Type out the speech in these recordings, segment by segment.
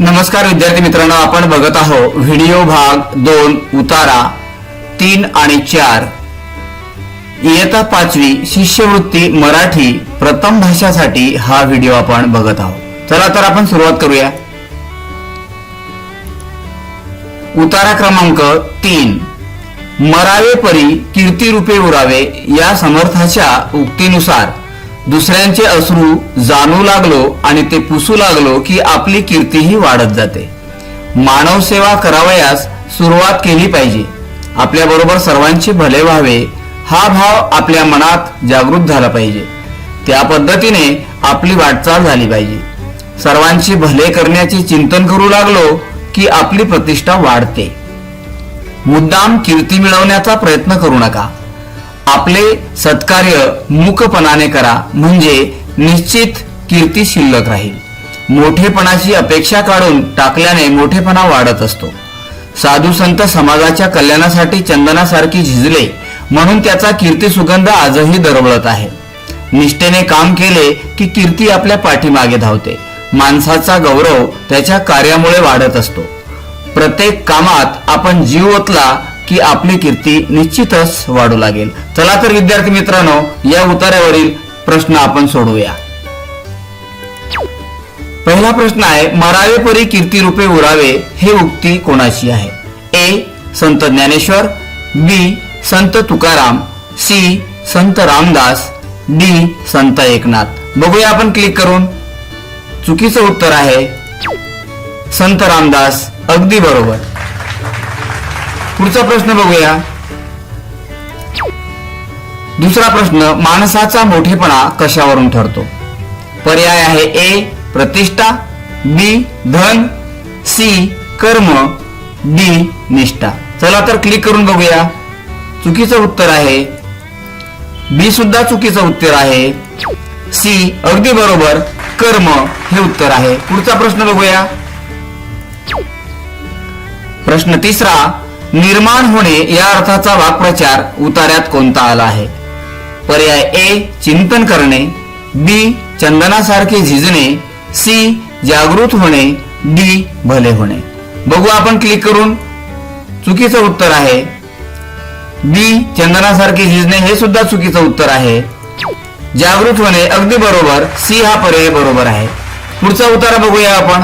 नमस्कार विद्यार्थी मित्रांनो आपण बघत आहोत व्हिडिओ भाग दोन उतारा तीन आणि चार. इयत्ता पाचवी शिष्यवृत्ती मराठी प्रथम भाषासाठी हा व्हिडिओ आपण बघत आहोत. चला तर आपण सुरुवात करूया. उतारा क्रमांक तीन. मरावे परी कीर्ती रूपे उरावे या समर्थाच्या उक्तीनुसार दुसऱ्यांचे अश्रू जाणू लागलो आणि ते पुसू लागलो की आपली कीर्तीही वाढत जाते. मानव सेवा करावयास सुरुवात केली पाहिजे. आपल्याबरोबर सर्वांचे भले व्हावे हा भाव आपल्या मनात जागृत झाला पाहिजे. त्या पद्धतीने आपली वाटचाल झाली पाहिजे. सर्वांचे भले करण्याचे चिंतन करू लागलो की आपली प्रतिष्ठा वाढते. मुद्दाम कीर्ती मिळवण्याचा प्रयत्न करू नका. आपले सत्कार्य मुकपणाने करा म्हणजे निश्चित कीर्ती शिल्लक राहील. मोठेपणाची अपेक्षा काढून टाकल्याने मोठेपणा वाढत असतो. साधू संत समाजाच्या कल्याणासाठी चंदनासारखी झिजले म्हणून त्याचा कीर्ती सुगंध आजही दरवळत आहे. निष्ठेने काम केले की कीर्ती आपल्या पाठीमागे धावते. माणसाचा गौरव त्याच्या कार्यामुळे वाढत असतो. प्रत्येक कामात आपण जीव ओतला की आपली कीर्ती निश्चितच वाढू लागेल. चला तर विद्यार्थी मित्रांनो या उतार्यावरील प्रश्न आपण सोडवूया. पहिला प्रश्न आहे मरावे परी कीर्ती रूपे उरावे हे उक्ती कोणाची आहे? ए संत ज्ञानेश्वर बी संत तुकाराम सी संत रामदास डी संत एकनाथ. बघूया आपण क्लिक करून. चुकीचं उत्तर आहे संत रामदास अगदी बरोबर. पुढचा प्रश्न बघूया. दुसरा प्रश्न माणसाचा मोठेपणा कशावरून ठरतो? पर्याय आहे ए प्रतिष्ठा बी धन सी कर्म डी निष्ठा. चला तर क्लिक करून बघूया. चुकीचं उत्तर आहे. बी सुद्धा चुकीचं उत्तर आहे. सी अगदी बरोबर कर्म हे उत्तर आहे. पुढचा प्रश्न बघूया. प्रश्न तिसरा निर्माण होणे या अर्थाचा वाक्प्रचार उतार्यात कोणता आला आहे? पर्याय ए चिंतन करणे. बी चंदनासारखे झिजणे. सी जागृत होणे. डी भले होणे. बघू आपण क्लिक करून. चुकीचं उत्तर आहे. बी चंदनासारखे झिजणे हे सुद्धा चुकीचं उत्तर आहे. जागृत होणे अगदी बरोबर. सी हा पर्याय बरोबर आहे. पुढचा उतारा बघूया आपण.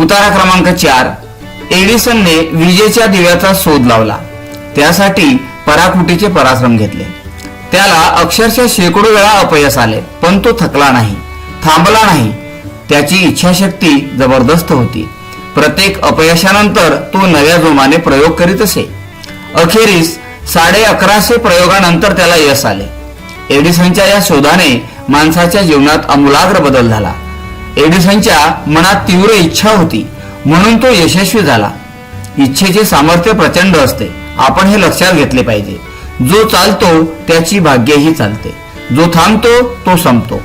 उतारा क्रमांक चार. एडिसनने विजेच्या दिव्याचा शोध लावला. त्यासाठी पराकुटीचे पराश्रम घेतले. त्याला अक्षरशः शेकडो वेळा अपयश आले पण तो थकला नाही थांबला नाही. त्याची इच्छाशक्ती जबरदस्त होती. प्रत्येक अपयशानंतर तो नव्या जोमाने प्रयोग करीत असे. अखेरीस साडे अकराशे प्रयोगानंतर त्याला यश आले. एडिसनच्या या शोधाने माणसाच्या जीवनात आमूलाग्र बदल झाला. एडिसनच्या मनात तीव्र इच्छा होती. म्हणून तो यशस्वी झाला. इच्छेचे सामर्थ्य प्रचंड असते. आपण हे लक्षात घेतले पाहिजे. जो चालतो त्याची भाग्यही चालते. जो थांबतो तो संपतो.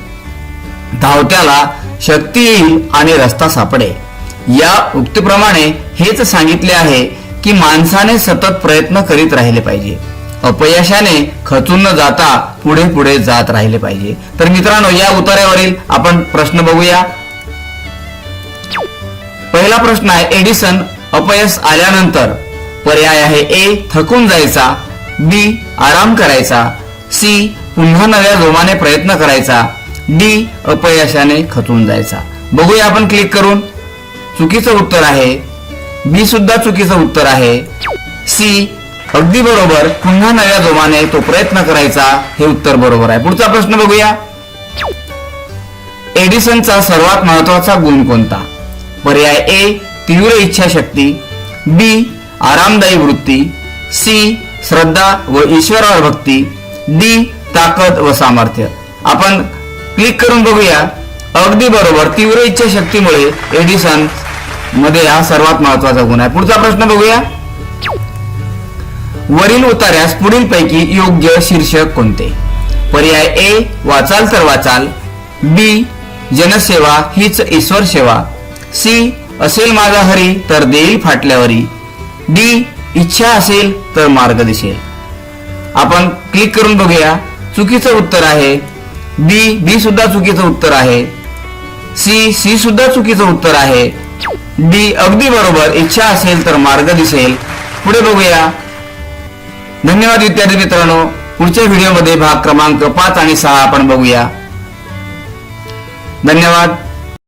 धावत्याला शक्ती येईल आणि रस्ता सापडे या उक्तीप्रमाणे हेच सांगितले आहे की माणसाने सतत प्रयत्न करीत राहिले पाहिजे. अपयशाने खचून न जाता पुढे पुढे जात राहिले पाहिजे. तर मित्रांनो या उतार्यावरील आपण प्रश्न बघूया. पहिला प्रश्न आहे एडिसन अपयश आल्यानंतर पर्याय आहे ए थकून जायचा बी आराम करायचा सी पुन्हा नव्या जोमाने प्रयत्न करायचा डी अपयशाने खचून जायचा. बघूया आपण क्लिक करून. चुकीचं उत्तर आहे. बी सुद्धा चुकीचं उत्तर आहे. सी अगदी बरोबर पुन्हा नव्या जोमाने तो प्रयत्न करायचा हे उत्तर बरोबर आहे. पुढचा प्रश्न बघूया. एडिसनचा सर्वात महत्त्वाचा गुण कोणता? पर्याय ए तीव्र इच्छाशक्ती बी आरामदायी वृत्ती सी श्रद्धा व ईश्वरावर भक्ती डी ताकद व सामर्थ्य. आपण क्लिक करून बघूया. अगदी बरोबर तीव्र इच्छाशक्तीमुळे एडिसनमध्ये हा सर्वात महत्त्वाचा गुण आहे. पुढचा प्रश्न बघूया. वरील उतार्यास पुढील पैकी योग्य शीर्षक कोणते? पर्याय ए वाचाल तर वाचाल. बी जनसेवा हीच ईश्वर सेवा. सी असेल माझा हरी तर देईल फाटल्यावरी. डी इच्छा असेल तर मार्ग दिसेल. आपण क्लिक करून बघूया. चुकीचं उत्तर आहे. बी बी सुद्धा चुकीचं उत्तर आहे. सी सी सुद्धा चुकीचं उत्तर आहे. डी अगदी बरोबर इच्छा असेल तर मार्ग दिसेल. पुढे बघूया. धन्यवाद विद्यार्थी मित्रांनो. पुढच्या व्हिडिओमध्ये भाग क्रमांक पाच आणि सहा आपण बघूया. धन्यवाद.